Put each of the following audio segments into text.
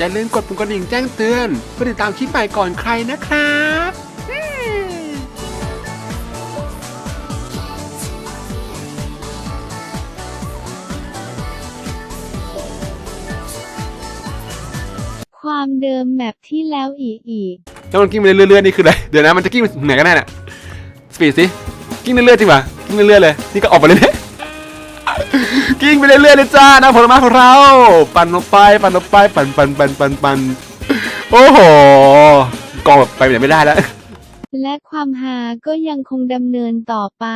อย่าลืมกดปุ่มกระดิ่งแจ้งเตือนเพื่อติดตามคลิปใหม่ก่อนใครนะครับอืมความเดิมแมปที่แล้วอีกอีกแล้วมันกิ้งไปเรื่อยๆนี่คืออะไร เดี๋ยวนะมันจะกิ้งไปไหนกันแน่เนี่ยสปีดสิ กิ้งเรื่อยๆจริงป่ะกิ้งเรื่อยๆเลย นี่ก็ออกไปเลยเนี่ย กิ้งไปเรื่อยๆเลยจ้านะผลไม้ของเรา ปั่นลงไปปั่นลงไปปั่นปั่นปั่นปั่นปั่นโอ้โหกองแบบไปไหนไม่ได้แล้ว และความฮาก็ยังคงดำเนินต่อไป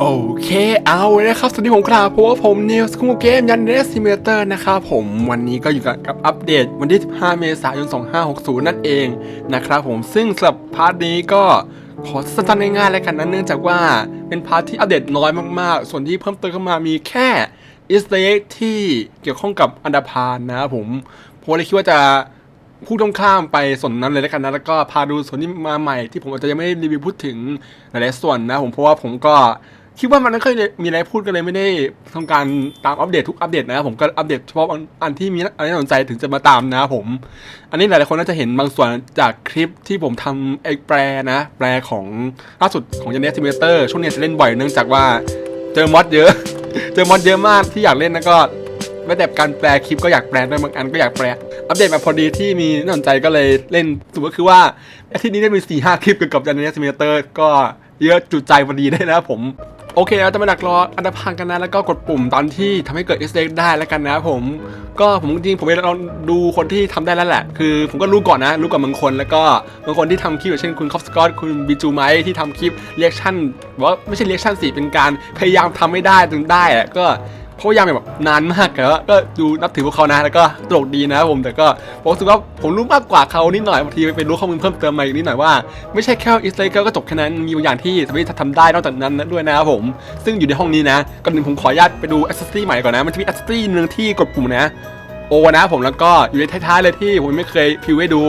โอเคเอาเลยนะครับสวัสดีผมครับเพราะว่าผมนิวส์คุงเกมยันเดสซิมเตอร์นะครับผมวันนี้ก็อยู่กับกับอัปเดตวันที่ 15 เมษายน 2560 นั่นเองนะครับผมซึ่งสำหรับพาร์ทนี้ก็ ขอสั้นๆง่ายๆแล้วกันนะเนื่องจากว่าเป็นพาร์ทที่อัปเดตน้อยมากๆ ส่วนที่เพิ่มเติมเข้ามามีแค่อิสเต็กที่เกี่ยวข้องกับอันดาพานนะครับผมผมเลยคิดว่าจะพูดตรงข้ามไปส่วนนั้นเลยแล้วกันนะแล้วก็พาดูส่วนที่มาใหม่ที่ผมอาจจะยังไม่ได้รีวิวพูดถึงหลายๆส่วนนะผมเพราะว่าผมก็ คิดว่ามันไม่ค่อยมีอะไรพูดกันเลยไม่ได้ทำการตามอัปเดตทุกอัปเดตนะครับผมก็อัปเดตเฉพาะอันที่มีอะไรน่าสนใจถึงจะมาตามนะครับผม อันนี้หลายๆคนน่าจะเห็นบางส่วนจากคลิปที่ผมทำไอ้แปลนะ แปลของล่าสุดของยันเนสซิมเตอร์ช่วงนี้จะเล่นบ่อยเนื่องจากว่าเจอมอดเยอะ เจอมอดเยอะมากที่อยากเล่นนะก็ไม่แต่การแปลคลิปก็อยากแปลด้วยบางอันก็อยากแปล อัปเดตมาพอดีที่มีน่าสนใจก็เลยเล่นสมมติคือว่าอาทิตย์นี้ได้มี4ี่ห้าคลิปเกี่ยวกับ Janet Simulator ก็เยอะจุดใจพอดีได้นะผม โอเคเราจะมาดักรออันดับพังกันนะ แล้วก็กดปุ่มตอนที่ทำให้เกิดเอ x ได้แล้วกันนะครับผม ก็ผมจริงผมไปลองดูคนที่ทำได้แล้วแหละ คือผมก็รู้ก่อนนะ รู้ก่อนบางคน แล้วก็บางคนที่ทำคลิปอย่างเช่นคุณคอฟสกอตคุณบิจูไมที่ทำคลิปเรียกชั่นว่าไม่ใช่เรียกชั่นสิเป็นการพยายามทำไม่ได้จนได้อะก็ เพราะพยายามแบบนานมากแต่ว่าก็ดูนับถือพวกเขานะแล้วก็ตลกดีนะครับผมแต่ก็ผมรู้สึกว่าผมรู้มากกว่าเขานิดหน่อยบางทีไปรู้ข้อมูลเพิ่มเติมมาอีกนิดหน่อยว่าไม่ใช่แค่อิสราเอลก็จบแค่นั้นมีบางอย่างที่สามารถทำได้นอกจากนั้นด้วยนะครับผม ซึ่งอยู่ในห้องนี้นะก่อนหนึ่งผมขออนุญาตไปดูแอ c เซสซอรี่ใหม่ก่อนนะมันจะมีแอ c เซสซอรี่หนึ่งที่กดปุ่มนะโอนะผมแล้วก็อยู่ในท้ายๆเลยที่ผมไม่เคยพิวให้ดู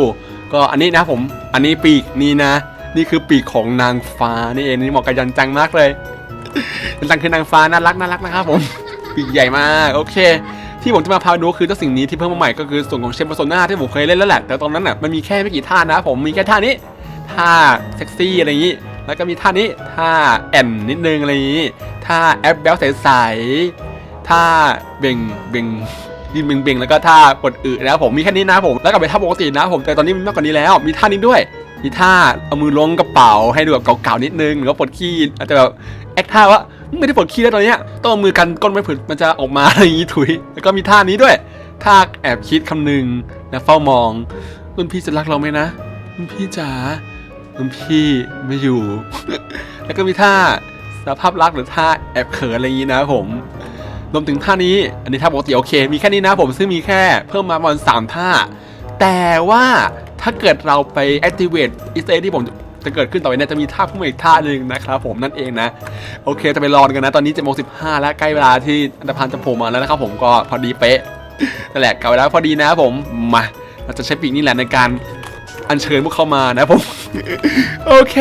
ก็อันนี้นะผมอันนี้ปีกนี่นะ นี่คือปีกของนางฟ้านี่เองนี่เหมาะกับยันจังมากเลยยันจังคือนางฟ้าน่ารักน่ารักนะครับผม ปีกใหญ่มากโอเค ที่ผมจะมาพาดูคือเจ้าสิ่งนี้ที่เพิ่มมาใหม่ก็คือส่วนของเชมเปอร์โซนาที่ผมเคยเล่นแล้วแหละแต่ตอนนั้นน่ะมันมีแค่ไม่กี่ท่านะ ผมมีแค่ท่านี้ท่าเซ็กซี่อะไรอย่างนี้ แล้วก็มีท่านี้ท่าแอนนิดนึงอะไรอย่างนี้ท่าแอปเบลใสๆท่าเบ่งเบ่งดินเบ่งเบ่งแล้วก็ท่ากดอึนะครับผมมีแค่นี้นะผมแล้วก็เป็นท่าปกตินะผมแต่ตอนนี้มีมากกว่านี้แล้ว มีท่านี้ด้วยมีท่าเอามือลงกระเป๋าให้ดูแบบเก่าๆนิดนึงหรือว่าปลดขี้อาจจะแบบแอคท่าว่า ไม่ได้ปลดขี้แล้วตอนเนี้ยต้องมือกันก้นไม่ผืดมันจะออกมาอะไรอย่างงี้ถุย แล้วก็มีท่านี้ด้วยท่าแอบคิดคำหนึ่งนะเฝ้ามองรุ่นพี่จะรักเราไหมนะรุ่นพี่จ๋ารุ่นพี่ไม่อยู่ แล้วก็มีท่าสภาพรักหรือท่าแอบเขินอะไรอย่างงี้นะผมรวมถึงท่านี้ อันนี้ท่าปกติโอเค มีแค่นี้นะผมซึ่งมีแค่เพิ่มมาประมาณสามท่า แต่ว่าถ้าเกิดเราไป activate อิสเอที่ผม จะเกิดขึ้นต่อไปเนี่ยจะมีท่าพุ่มอีกท่าหนึ่งนะครับผมนั่นเองนะ โอเคจะไปรอกันนะ ตอนนี้7จ็ดโมงสิบห้าแล้วใกล้เวลาที่อันดาพันจะโผล่มาแล้วนะครับผมก็พอดีเป๊ะนั่นแหละกลับเวลาพอดีนะครับผมมาเราจะใช้ปีกนี่แหละในการอัญเชิญพวกเขามานะผมโอเค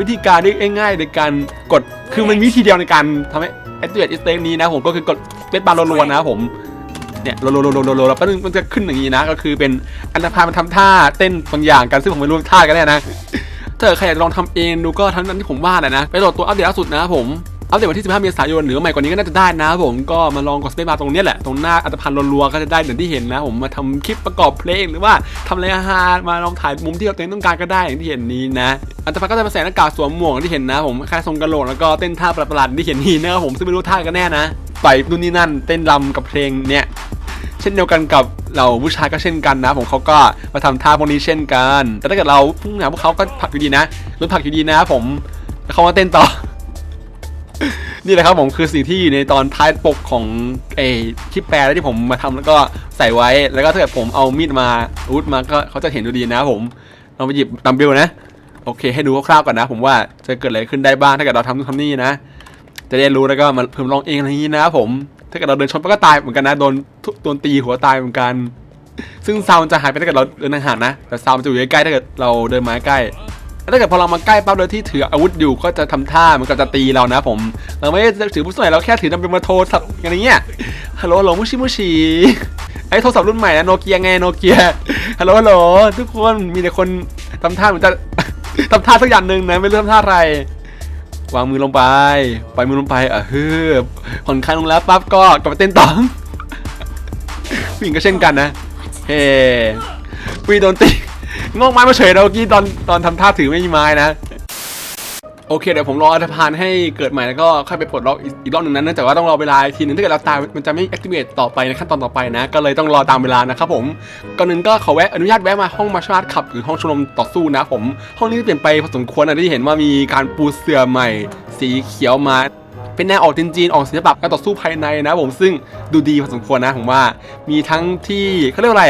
วิธีการนี่ง่ายๆในการกดคือมันมีวิธีเดียวในการทำให้ activate อิสเนี้นะผมก็คือกดเล่นบาร์รัวๆนะผมเนี่ยโลโลโลโลโลโลแล้วแป๊บนึงมันจะขึ้นอย่างนี้นะ ก็คือเป็นอันธพาลมันทำท่าเต้นบางอย่างกันซึ่งผมไม่รู้ท่ากันแน่นะ ถ้าเกิดใครอยากลองทำเองดูก็ทั้งนั้นที่ผมว่าแหละนะ ไปโหลดตัวอัปเดตล่าสุดนะครับผมอัปเดตวันที่ 15 เมษายน หรือใหม่กว่านี้ก็น่าจะได้นะผมก็มาลองกดสเปซบาร์ตรงนี้แหละ ตรงหน้าอัตภัณฑ์รัวๆก็จะได้อย่างที่เห็นนะ ผมมาทำคลิปประกอบเพลงหรือว่าทำอะไรอาหารมาลองถ่ายมุมที่เราตัวเองต้องการก็ได้อย่างที่เห็นนี้นะ อัตภัณฑ์ก็จะมาใส่หน้ากากสวมหมวกอย่างที่เห็นนะ ผมคล้ายทรงกระโหลกแล้วก็เต้นท่าประหลาดๆที่เห็นนี้นะครับผมซึ่งไม่รู้ท่ากันแน่นะต่อยนู่นนี่นั่น เต้นรำกับเพลงเนี่ย เช่นเดียวกันกับ เราผู้ชายก็เช่นกันนะ ผมเขาก็มาทำท่าพวกนี้เช่นกัน แต่ถ้าเกิดเราพุ่งหาพวกเขาก็ผลักอยู่ดีนะรุนผลักอยู่ดีนะ ผมเขามาเต้นต่อ นี่แหละครับผมคือสิ่งที่อยู่ในตอนท้ายปกของไอคลิปแปลที่ผมมาทำแล้วก็ใส่ไว้ แล้วก็ถ้าเกิดผมเอามีดมาอาวุธมาก็เขาจะเห็นดูดีนะ ผมเราไปหยิบดัมเบลนะโอเค ให้ดูคร่าวๆก่อนนะ ผมว่าจะเกิดอะไรขึ้นได้บ้างถ้าเกิดเราทำนู่นทำนี่นะ จะได้รู้แล้วก็มาเพิ่มลองเองอะไรอย่างนี้นะผม ถ้าเกิดเราเดินชนไปก็ตายเหมือนกันนะโดน ทุโดนตีหัวตายเหมือนกัน ซึ่งซาวมันจะหายไปถ้าเกิดเราเดินห่างนะ แต่ซาวมันจะอยู่ใกล้ๆถ้าเกิดเราเดินมาใกล้ถ้าเกิดพอเรามาใกล้ปั๊บโดยที่ถืออาวุธอยู่ก็จะทำท่าเหมันก็จะตีเรานะผม เราไม่ได้ถือผู้สมัยเราแค่ถือดัมเบลมาโทรสับอย่างเงี้ยฮัลโหลฮัลโหลมุชิมุชิไอ้โทรศัพท์รุ่นใหม่นะโนเกียไงโนเกียฮัลโหลฮัลโหลทุกคนมีแต่คนทำท่าเหมือนจะทำท่าสักอย่างหนึ่งนะไม่รู้ทำท่าอะไรวางมือลงไปปล่อยมือลงไปอะเฮ้อผ่อนคลายลงแล้วปั๊บก็กลับมาเต้นต่อ ผู้หญิงก็เช่นกันนะ เฮ้ปุยโดนตีงอกไม้มาเฉยนะเมื่อกี้ตอนตอนทำท่าถือไม่มีไม้นะ โอเคเดี๋ยวผมรออัธพานให้เกิดใหม่แล้วก็ค่อยไปปลดล็อกอีกอีกรอบหนึ่งนั้นเนื่องจากว่าต้องรอเวลาอีกทีหนึงถ้าเกิดเราตายมันจะไม่ activate ต่อไปในขั้นตอนต่อไปนะ ก็เลยต้องรอตามเวลานะครับผมก่อนหนึ่งก็ขอแวะอนุญาตแวะมาห้องมาชาร์จขับหรือห้องชมรมต่อสู้นะผม ห้องนี้เปลี่ยนไปพอสมควรนะที่เห็นว่ามีการปูเสื่อใหม่ สีเขียวมา เป็นแนวออกจีนๆออกศิลปะการต่อสู้ภายในนะผมซึ่งดูดีพอสมควรนะผมว่า มีทั้งที่เขาเรียกว่าอะไร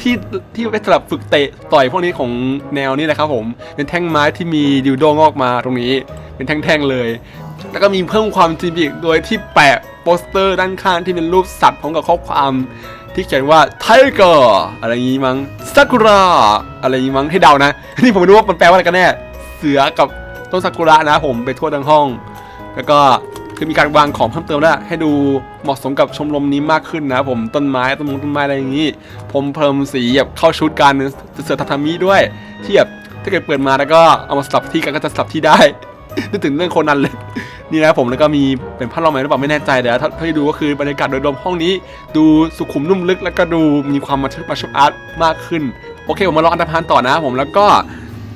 ที่ที่ไว้สำหรับฝึกเตะต่อยพวกนี้ของแนวนี้แหละครับผมเป็นแท่งไม้ที่มีดิวโดงอกมาตรงนี้ เป็นแท่งๆเลย แล้วก็มีเพิ่มความจีนอีกโดยที่แปะโปสเตอร์ด้านข้างที่เป็นรูปสัตว์พร้อมกับข้อความที่เขียนว่าไทเกอร์อะไรงี้มั้งซากุระอะไรงี้มั้งให้เดานะนี่ผมไม่รู้ว่ามันแปลว่าอะไรกันแน่เสือกับต้นซากุระนะผมไปทั่วทั้งห้อง แล้วก็คือมีการวางของเพิ่มเติมแล้วให้ดูเหมาะสมกับชมรมนี้มากขึ้นนะผมต้นไม้ต้นมงต้นไม้อะไรอย่างนี้ ผมเพิ่มสีแบบเข้าชุดการเสือทาทามิด้วยที่แบบถ้าเกิดเปิดมาแล้วก็เอามาสลับที่กันก็จะสลับที่ได้นึกถึงเรื่องโคนันเลยนี่นะผมแล้วก็มีเป็นพัดลมไหมหรือเปล่าไม่แน่ใจเดี๋ยวถ้าให้ดูก็คือบรรยากาศโดยรวมห้องนี้ดูสุขุมนุ่มลึก แล้วก็ดูมีความมาชมาชอาร์ตมากขึ้นโอเคผมมาลองอันธพาลต่อนะผมแล้วก็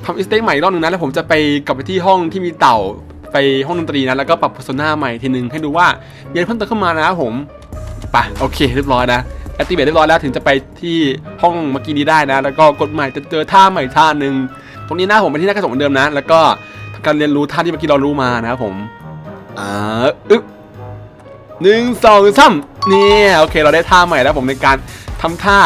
ทำอิสเต็กใหม่อีกรอบหนึ่งนะแล้วผมจะไปกลับไปที่ห้องที่มีเต่า ไปห้องดนตรีนะแล้วก็ปรับ p พ r s o n a ใหม่ทีนึงให้ดูว่ามีอะไรเพิ่มเติมเข้ามานะผมไปโอเคเรียบร้อยนะแอคทีเวตเรียบร้อยแล้วถึงจะไปที่ห้องเมื่อกี้นี้ได้นะ แล้วก็กดใหม่จะเจอท่าใหม่ท่าหนึ่งตรงนี้นะผมเป็นที่หน้ากระจกเหมือนเดิมนะ แล้วก็ทำการเรียนรู้ท่าที่เมื่อกี้เรารู้มานะครับผมอ่าอึ๊บหนึ่งสองสามเนี่ยโอเค เราได้ท่าใหม่แล้วผมในการทำท่า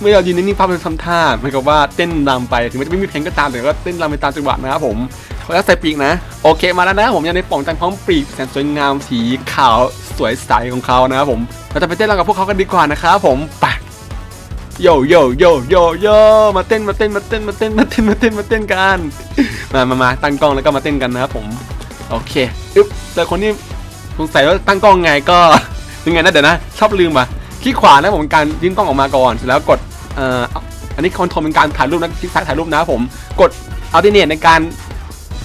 เมื่อเรายืนนิ่งๆปั๊บเราทำท่าเหมือนกับว่าเต้นรำไปถึงแม้จะไม่มีเพลงก็ตามแต่ก็เต้นรำไปตามจังหวะนะครับผมเขาจะใส่ปีกนะ โอเคมาแล้วนะผมยังในป่องจังพร้อมปีกแสนสวยงามสีขาวสวยใสของเขานะครับผมเราจะไปเต้นรำกับพวกเขากันดีกว่านะครับผมไปโยโยโยโยโยมาเต้นมาเต้นมาเต้นมาเต้นมาเต้นมาเต้นมาเต้นกันมามามาตั้งกล้องแล้วก็มาเต้นกันนะครับผมโอเคอึ๊บแต่คนที่สงสัยว่าตั้งกล้องไงก็ยังไงนะเดี๋ยวนะ ชอบลืมอะ คลิกขวานะผมการยื่นกล้องออกมาก่อนเสร็จแล้วกดเอ่ออันนี้คอนโทรลเป็นการถ่ายรูปนะคลิกซ้ายถ่ายรูปนะผมกดอัลติเนตในการ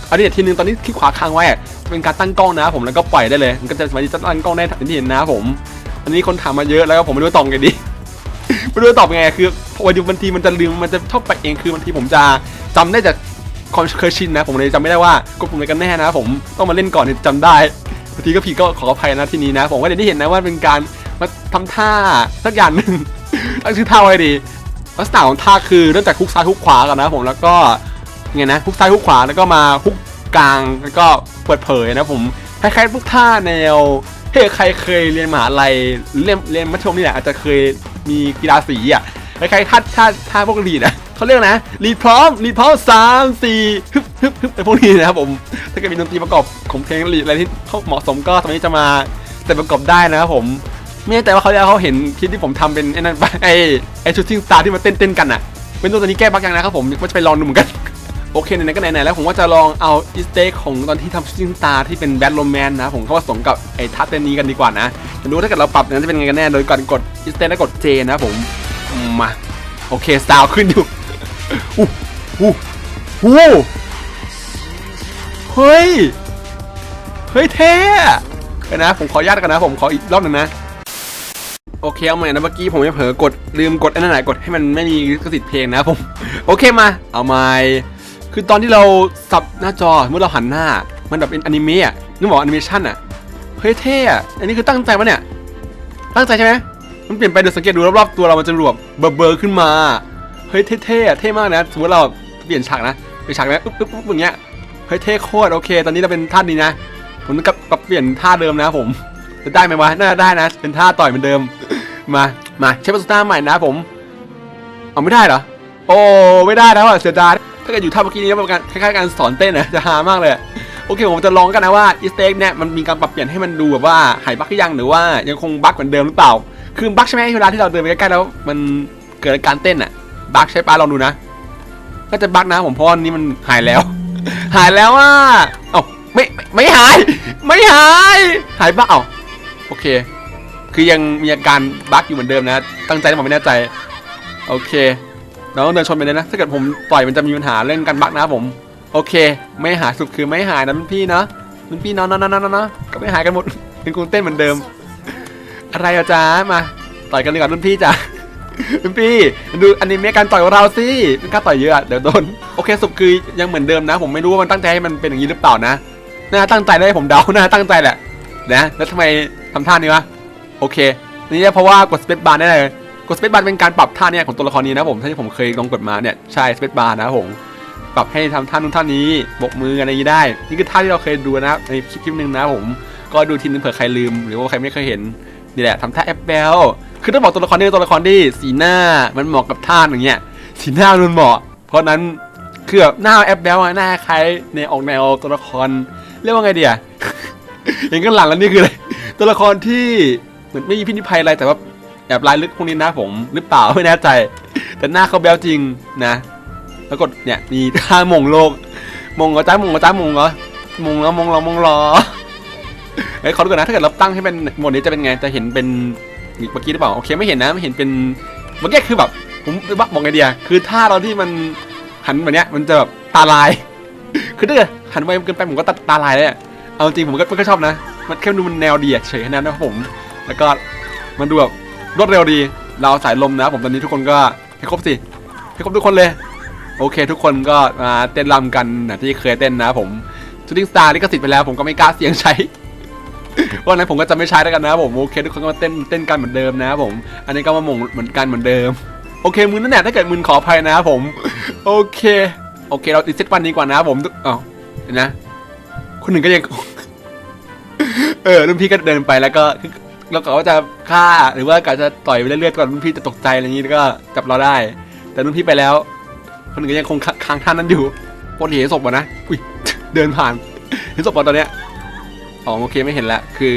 อัลติเนตทีนึงตอนนี้คลิกขวาค้างไว้เป็นการตั้งกล้องนะผมแล้วก็ปล่อยได้เลย มันก็จะสามารถจะตั้งกล้องได้ทันทีนะผม อันนี้คนถามมาเยอะแล้วก็ผมไม่รู้จะตอบไงดีไม่รู้จะตอบไงคือวันดีบางทีมันจะลืมมันจะชอบไปเองคือบางทีผมจะจำได้จากความเคยชินนะ ผมเลยจำไม่ได้ว่ากดปุ่มอะไรกันแน่นะ ผมต้องมาเล่นก่อนถึงจำได้บางทีก็ผิดก็ขออภัยนะทีนี้นะ ผมก็เดี๋ยวได้เห็นนะว่าเป็นการ มาทำท่าสักอย่างหนึ่งตั้งชื่อท่าไว้ดีลักษณะของท่าคือเริ่มจากฮุกซ้ายฮุกขวาก่อนนะผมแล้วก็ไงนะฮุกซ้ายฮุกขวาแล้วก็มาฮุกกลางแล้วก็เปิดเผยนะผมคล้ายๆพวกท่าแนวเฮ้ใครเคยเรียนมหาลัยเรียนเรียนมัธยมนี่แหละอาจจะเคยมีกีฬาสีอะคล้ายๆท่าท่าท่าพวกลีดอะเขาเรียกนะลีดพร้อมลีดพร้อมสามสี่ฮึบฮึบฮึบไอพวกนี้นะครับผมถ้าเกิดมีดนตรีประกอบของเพลงลีดอะไรที่เขาเหมาะสมก็ตอนนี้จะมาแต่ประกอบได้นะครับผม ไม่แน่ใจว่าเขาจะเขาเห็นคลิปที่ผมทำเป็นไอ้นั่นปะไอ้ไอ้ชูติ้งสตาร์ที่มาเต้นเต้นๆกันอะเป็นตัวตัวนี้แก้บั๊กยังนะครับผมว่าจะไปลองดูเหมือนกัน โอเคไหนๆก็ไหนๆแล้วผมว่าจะลองเอาอีสเต็กของตอนที่ทำชูติ้งสตาร์ที่เป็นแบทโรแมนนะผมเข้าผสมกับไอ้ท่าเต้นนี้กันดีกว่านะจะดูถ้าเกิดเราปรับนั้นจะเป็นไงกันแน่โดยการกดอีสเต็กแล้วกดเจนะผมมาโอเคซาวขึ้นอยู่อู้อู้อู้เฮ้ยเฮ้ยเท่เดี๋ยวนะผมขออนุญาตกันนะผมขออีกรอบหนึ่งนะ โอเคเอาใหม่นะเมื่อกี้ผมไม่เผลอกดลืมกดอันไหนกดให้มันไม่มีลิขสิทธิ์เพลงนะผมโอเคมาเอาใหม่คือตอนที่เราสับหน้าจอเมื่อเราหันหน้า มันแบบเป็นอนิเมะนึกบอกอนิเมชันอะเฮ้ยเท่อะอันนี้คือตั้งใจปะเนี่ยตั้งใจใช่ไหมมันเปลี่ยนไปเดี๋ยวสังเกตดูรอบๆตัวเรามันจะรวบเบอร์เบอร์ขึ้นมาเฮ้ยเท่ๆอเท่มากนะสมมติเราเปลี่ยนฉากนะเปลี่ยนฉากนะอึ๊บอึ๊บอึ๊บอย่างเงี้ยเฮ้ยเท่โคตรโอเค ตอนนี้เราเป็นท่านี้นะผมกับกับเปลี่ยนท่าเดิมนะผมจะได้ไหมวะน่าจะได้นะ เป็นท่าต่อยเหมือนเดิม มา มาใช้ประสบกาใหม่นะผม เอาไม่ได้เหรอ โอ้ไม่ได้นะว่ะเสียดายถ้าเกิดอยู่ท่าเมื่อกี้นี้ก็เป็นการคล้ายๆการสอนเต้นนะจะฮามากเลยโอเคผมจะลองกันนะว่าอีสเต็กเนี่ยมันมีการปรับเปลี่ยนให้มันดูแบบว่าหายบั๊กหรือยังหรือว่ายังคงบั๊กเหมือนเดิมหรือเปล่า คือบั๊กใช่ไหมเวลาที่เราเดินไปใกล้ๆแล้วมันเกิดการเต้นอะบั๊กใช่ปะลองดูนะน่าจะบั๊กนะผมเพราะนี่มันหายแล้ว หายแล้วอะเอ้าไม่ไม่ไม่หาย ไม่หาย หายบ้าเอ้าโอเค คือยังมีอาการบั๊กอยู่เหมือนเดิมนะ ตั้งใจผมไม่แน่ใจ โอเคเราต้องเดินชนไปเลยนะ ถ้าเกิดผมต่อยมันจะมีปัญหาเรื่องการบั๊กนะครับผม โอเค ไม่หายสุดคือไม่หายนะรุ่นพี่เนาะรุ่นพี่เนาะเนาะเนาะเนาะเนก็ไม่หายกันหมดเป็นกูเต้นเหมือนเดิม อะไรอะจ๊ะมาต่อยกันเลยก่อนรุ่นพี่จ้ะรุ่นพี่ดูอนิเมะการต่อยของเราสิเป็นการต่อยเยอะอะเดี๋ยวโดนโอเคสุดคือยังเหมือนเดิมนะ ผมไม่รู้ว่ามันตั้งใจให้มันเป็นอย่างนี้หรือเปล่านะน่าตั้งใจได้ผมเดาน่าตั้งใจแหละนะแล้วทำไมทำท่านี้วะ โอเค นี่เพราะว่ากดสเปซบาร์ได้เลยกดสเปซบาร์เป็นการปรับท่าเนี่ยของตัวละครนี้นะผมที่ผมเคยลองกดมาเนี่ยใช่สเปซบาร์นะผมปรับให้ทำท่านู้นท่านี้บกมืออะไรอย่างนี้ได้ นี่คือท่าที่เราเคยดูนะในคลิปหนึ่งนะผมก็ดูทีนึงเผื่อใครลืม หรือว่าใครไม่เคยเห็นนี่แหละทำท่าแอปเปิลคือต้องบอกตัวละครนี้ตัวละครที่สีหน้ามันเหมาะกับท่าอย่างเงี้ยสีหน้ามันเหมาะ เพราะนั้นคือแบบหน้าแอปเปิลหน้าใคล้ายในออกแนวตัวละครเรียกว่าไงเดีอะเห็นกันหลังแล้วนี่คืออะไรตัวละครที่ มือนไม่มีพินิภัยอะไรแต่ว่าแอบลายลึกพวกนี้นะผมหรือเปล่าไม่แน่ใจ แต่หน้าเขาแบวจริงนะ แล้วก็เนี่ยมีท่ามงโลก มงเหรอจ้ามงเหรอจ้ามงเหรอมงแล้วมงรอมงรอเฮ้ยขอดูก่อนนะถ้าเกิดเราตั้งให้เป็นโหมดนี้จะเป็นไงจะเห็นเป็นเมื่อกี้หรือเปล่าโอเคไม่เห็นนะไม่เห็นเป็นเมื่อกี้คือแบบผมบอกไงเดียคือท่าเราที่มันหันแบบเนี้ยมันจะแบบตาลาย คือถ้าเกิดหันไปเกินไปผมก็ตาตาลายเลยเอาจริงผมก็ไม่ค่อยชอบนะ มันแค่ดูมันแนวดีเฉยแค่นั้นนะผม แล้วก็มันดูแบบรวดเร็วดี เราสายลมนะผมตอนนี้ทุกคนก็ให้ครบสิให้ครบทุกคนเลย โอเค ทุกคนก็มาเต้นรำกันนะที่เคยเต้นนะผมชูติ้งสตาร์ลิขสิทธิ์ไปแล้ว ผมก็ไม่กล้าเสียงใช้เพราะฉะนั้นผมก็จะไม่ใช้แล้วกันนะผมโอเคทุกคนก็มาเต้นเต้นกันเหมือนเดิมนะผม อันนี้ก็มาหม่งเหมือนกันเหมือนเดิม โอเคมึนนั่นแหละถ้าเกิดมึนขออภัยนะผม โอเค โอเคเราติดเซตวันนี้ก่อนนะผมอ๋อเห็นนะคนหนึ่งก็ยัง เออรุ่นพี่ก็เดินไปแล้วก็ เราก็ว่าจะฆ่าหรือว่ากะจะต่อยไปเรื่อยๆก่อนรุ่นพี่จะตกใจอะไรอย่างนี้แล้วก็จับเราได้ แต่รุ่นพี่ไปแล้ว คนหนึ่งก็ยังคงค้างท่านนั้นอยู่ปกติเห็นศพป่ะนะอุ้ยเดินผ่านเห็นศพป่ะตอนเนี้ยอ๋อโอเคไม่เห็นละคือ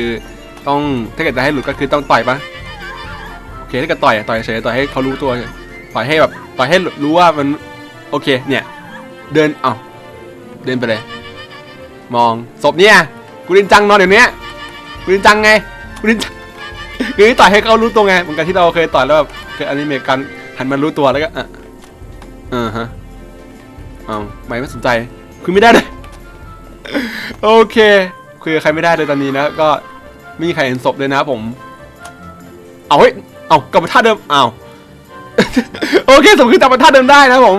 ต้องถ้าเกิดจะให้หลุดก็คือต้องต่อยปะโอเคถ้าเกิดต่อยต่อยเฉยๆต่อยให้เขารู้ตัวต่อยให้แบบต่อยให้รู้ว่ามันโอเคเนี่ย เดินเอ้าเดินไปเลย มองศพเนี่ยกูรินจังนอนอยู่เนี้ยกูรินจังไงกูรินจัง คือต่อยให้เขารู้ตัวไงเหมือนกันที่เราเคยต่อยแล้วแบบเคยอนิเมะกันหันมารู้ตัวแล้วก็อะอ่าฮะอ้าวไม่ไม่สนใจคุยไม่ได้เลยโอเคคุยกับใครไม่ได้เลยตอนนี้นะก็ไม่มีใครเห็นศพเลยนะผม เอาเฮ้ยเอากลับมาท่าเดิมอ้าวโอเคสมคือจำมาท่าเดิมได้นะผม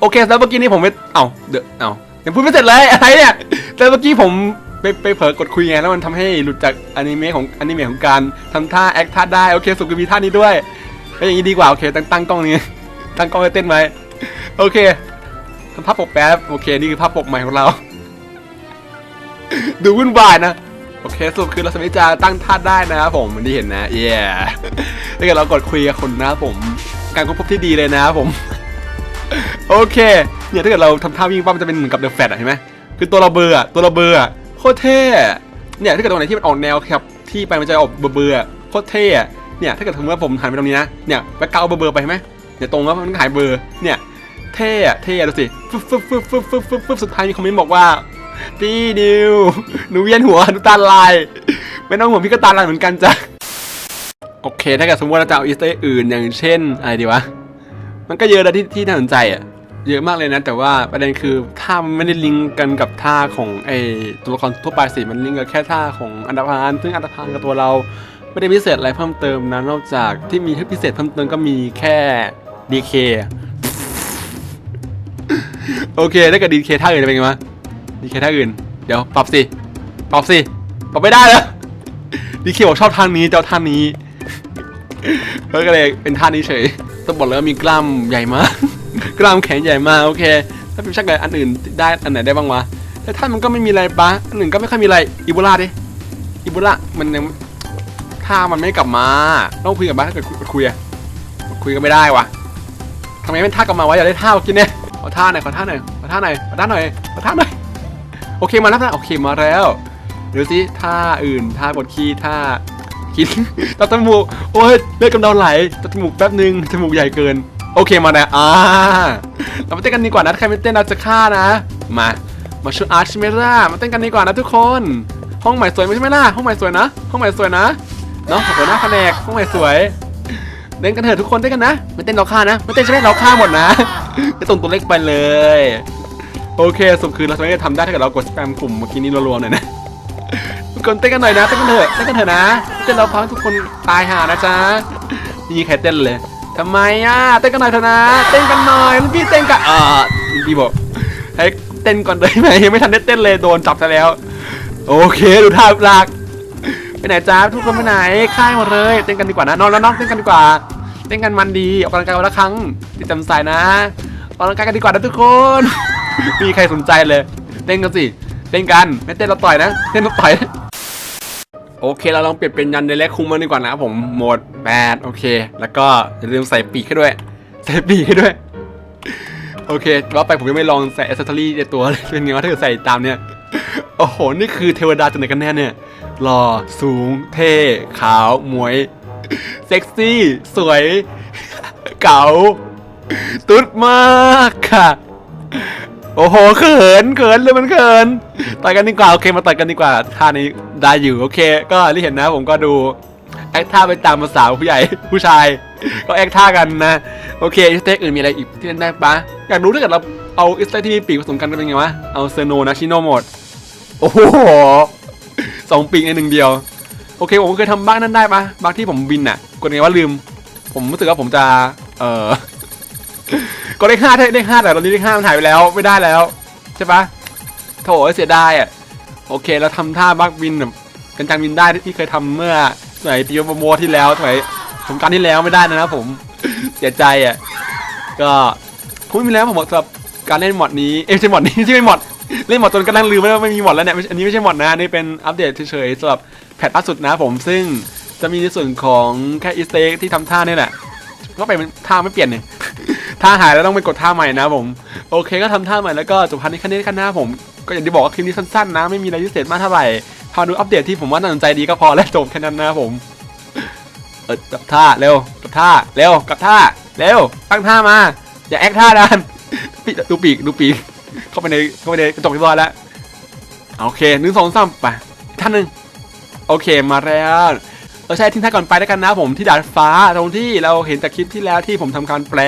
โอเคแล้วเมื่อกี้นี้ผมไม่เอาเดี๋ยวเอายังพูดไม่เสร็จเลยอะไรเนี่ยแต่เมื่อกี้ผม ไปไปเผลอกดคุยไงแล้วมันทำให้หลุดจากอนิเมะของอนิเมะของการทำท่าแอคท่าได้โอเคสุดคือมีท่านี้ด้วยก็อย่างนี้ดีกว่าโอเคตั้งตั้งกล้องนี้ตั้งกล้องให้เต้นไว้โอเคทำภาพปกแป๊บโอเคนี่คือภาพปกใหม่ของเรา ดูวุ่นวายนะโอเคสรุปคือเราสามารถจะตั้งท่าได้นะครับผมมันที่เห็นนะเย้ถ้าเกิดเรากดคุยกับคนนะผมการค้นพบที่ดีเลยนะครับผมโอเคเนี่ยถ้าเกิดเราทำท่าวิ่งปั๊บมันจะเป็นเหมือนกับเดอะแฟตอะเห็นไหมคือตัวเราเบลอร์อะตัวเราเบลอร์อะ โคตรเท่เนี่ยถ้าเกิดตรงไหนที่มันออกแนวครับที่ไปมันจะออกเบลอร์ๆอโคตรเท่เนี่ยถ้าเกิดสมมติว่าผมหันไปตรงนี้นะเนี่ยแบ็คกราวเบลอร์ไปเห็นไหมเนี่ยตรงแล้วมันหายเบอร์เนี่ยเท่อะเท่ดูสิฟึบฟึบฟึบฟึบฟึบฟึบฟึบสุดท้ายมีคอมเมนต์บอกว่าพี่ดิวหนูเวียนหัวหนูตาลายไม่ต้องห่วงพี่ก็ตาลายเหมือนกันจ้ะโอเค ถ้าเกิดสมมติว่าเราจะเอาอีสเตอร์อื่นอย่างเช่นอะไรดีวะมันก็เยอะนะที่ที่น่าสนใจอะ เยอะมากเลยนะ แต่ว่าประเด็นคือท่ามันไม่ได้ลิงก์กันกับท่าของไอตัวละครทั่วไปสิมันลิงก์กับแค่ท่าของอันดาพานซึ่งอันดาพานกับตัวเราไม่ได้พิเศษอะไรเพิ่มเติมนะนอกจากที่มีที่พิเศษเพิ่มเติมก็มีแค่ดีเคโอเคถ้าเกิดดีเคท่าอื่นจะเป็นไงวะดีเคท่าอื่น เดี๋ยวปรับสิปรับสิปรับไม่ได้แล้วดีเคบอกชอบท่านี้เจ้าท่านี้ก็เลยเป็นท่านี้เฉยต้องบอกเลยว่ามีกล้ามใหญ่มาก กล้ามแขนใหญ่มากโอเค ถ้าเป็นชักเลยอันอื่นได้อันไหนได้บ้างวะแต่ท่านมันก็ไม่มีอะไรปะอันหนึ่งก็ไม่ค่อยมีอะไรอีโบลาดิอีโบลามันยังท่ามันไม่กลับมาต้องคุยกับบ้านถ้าเกิดคุยอะคุยกันไม่ได้วะทำไมไม่ท่ากลับมาวะอยากได้ท่ากี้เนี่ยขอท่าหน่อยขอท่าหน่อยขอท่าหน่อยขอท่าหน่อยขอท่าหน่อยโอเคมาแล้วนะโอเคมาแล้วเดี๋ยวสิท่าอื่นท่ากดคีย์ท่าคิดตัดจมูกโอ้ยเลือดกำเดาไหลตัดจมูกแป๊บนึงจมูกใหญ่เกิน โอเคมาแล้วอ่าเรามาเต้นกันดีกว่านะใครไม่เต้นเราจะฆ่านะ มา มาช่วยอาร์ชเมร่ามาเต้นกันดีกว่านะทุกคน ห้องใหม่สวยไหมใช่ไหมล่ะห้องใหม่สวยนะ ห้องใหม่สวยนะเนาะหัวหน้าแผนกห้องใหม่สวยเต้นกันเถอะทุกคนเต้นกันนะไม่เต้นเราฆ่านะไม่เต้นใช่ไหมเราฆ่าหมดนะจะส่งตัวเล็กไปเลย โอเคสรุดคือเราสามารถจะทำได้ถ้าเกิดเรากดสแปมกลุ่มเมื่อกี้นี้รัวๆหน่อยนะทุกคนเต้นกันหน่อยนะเต้นกันเถอะเต้นกันเถอะนะเต้นเราพังทุกคนตายห่านะจ๊ะม่มีใครเต้นเลย ทำไมอะเต้นกันหน่อยเถอะนะ เต้นกันหน่อยรุ่นพี่เต้นกันอ่ารุ่นพี่บอกให้เต้นก่อนได้ไหมยังไม่ทันได้เต้นเลยโดนจับซะแล้ว โอเคดูท่าหลักไปไหนจ้าทุกคนไปไหนค่ายหมดเลยเต้นกันดีกว่านะนอนแล้วน้องเต้นกันดีกว่าเต้นกันมันดีออกกำลังกายวันละครั้งติดจำใส่นะออกกำลังกายกันดีกว่านะทุกคนไมมีใครสนใจเลย เต้นกันสิเต้นกันไม่เต้นเราต่อยนะเต้นเราต่อยนะ โอเคเราลองเปลี่ยนเป็นยันเดเล็กคุงมาดีกว่านะผมโหมดแปดโอเค แล้วก็อย่าลืมใส่ปีกให้ด้วย ใส่ปีกให้ด้วย โอเคว่าไปผมยังไม่ลองใส่แอ c เซสซอรี่ในตัวเลยเป็นไงวะถ้าเกิดใส่ตามเนี่ยโอ้โห นี่คือเทวดาจากไหนกันแน่เนี่ยหล่อสูง เท่ ขาวมวย เซ็กซี่ สวย เก๋า ตุ๊ดมากค่ะ โอ้โหเขินเขินเลยมันเขินต่อยกันดีกว่าโอเคมาต่อยกันดีกว่าท่านี้ได้อยู่โอเค ก็ที่เห็นนะผมก็ดูแอคท่าไปตามภาษาผู้ใหญ่ผู้ชาย ก็แอคท่ากันนะโอเคอิสเต็กอื่นมีอะไรอีกที่เล่นได้ปะอยากรู้ถ้าเกิดเราเอาอิสเต็กที่มีปีกผสมกันเป็นไงวะเอาเซโนนะชิโนหมดโอ้โหสองปีกในหนึ่งเดียว โอเคผมเคยทำบ้างนั่นได้ปะบางที่ผมบินอะกดไงว่าลืม ผมรู้สึกว่าผมจะเออ ก็ได้ห้าได้ห้าแต่ตอนนี้ได้ห้ามันหายไปแล้วไม่ได้แล้วใช่ปะโถเสียดายอะโอเคเราทำท่าบักบินแบบกันจังบินได้ที่เคยทำเมื่อสมัยปีโมโมที่แล้วสมัยสงกรารที่แล้วไม่ได้นะครับผมเสียใจอะก็คงไม่มีแล้วผมบอกสำหรับการเล่นมอดนี้เอ้ยใช่มอดนี้ที่ไม่มอดเล่นมอดจนกระทั่งลืมไปว่าไม่มีมอดแล้วเนี่ยอันนี้ไม่ใช่มอดนะนี่เป็นอัปเดตเฉยๆสำหรับแพทล่าสุดนะผมซึ่งจะมีในส่วนของแค่อีสเต็กที่ทำท่าเนี่ยแหละก็ไปเป็นท่าไม่เปลี่ยนเนี่ย ท่าหายแล้วต้องไปกดท่าใหม่นะผมโอเคก็ทำท่าใหม่แล้วก็จบพันนี้แค่นี้กันหนะผมก็อย่างที่บอกว่าคลิปนี้สั้นๆนะไม่มีอะไรพิเศษมากเท่าไหร่พาดูอัปเดตที่ผมว่าน่าสนใจดีก็พอแล้วจบแค่นั้นนะผมเออกับท่าเร็วกับท่าเร็วกับท่าเร็วตั้งท่ามา อย่าแอคท่าดันปีดูปีกดูปีกเข้าไปในเข้าไปในกระจกเรียบร้อยแล้วโอเคหนึ่งสองสามไปท่านหนึ่งโอเคมาแล้วเราใช้ทิ้งท่าก่อนไปแล้วกันนะผมที่ดาดฟ้าตรงที่เราเห็นจากคลิปที่แล้วที่ผมทำการแปล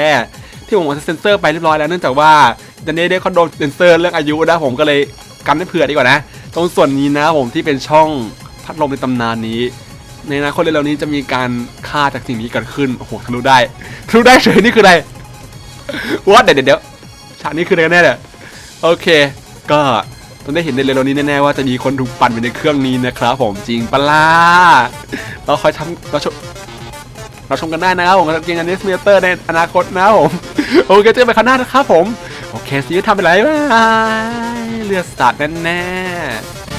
ที่ผมเอาเซนเซอร์ไปเรียบร้อยแล้วเนื่องจากว่าดันเน่ได้คอนโดนเซนเซอร์เรื่องอายุนะผมก็เลยกันไม่เผื่อดีกว่านะ ตรงส่วนนี้นะผมที่เป็นช่องพัดลมในตำนานนี้ ในอนาคตเร็วๆนี้จะมีการฆ่าจากสิ่งนี้เกิดขึ้นโอ้โหทะลุได้ทะลุได้เฉยนี่คืออะไรวัดเดี๋ยวเดี๋ยวฉากนี้คืออะไรกันแน่เนี่ยโอเค ก็ต้องได้เห็นในเร็วๆนี้แน่ๆว่าจะมีคนถูกปั่นไปในเครื่องนี้นะครับผมจริงปะล่ะเราคอยทำเราช เราชมกันได้นะครับผมกับเกมอันนี้สเมเตอร์ในอนาคตนะครับผม โอเคเจอกันครั้งหน้านะครับผม โอเคซีก็ทำไปไรบายเลือดสาดแน่ๆ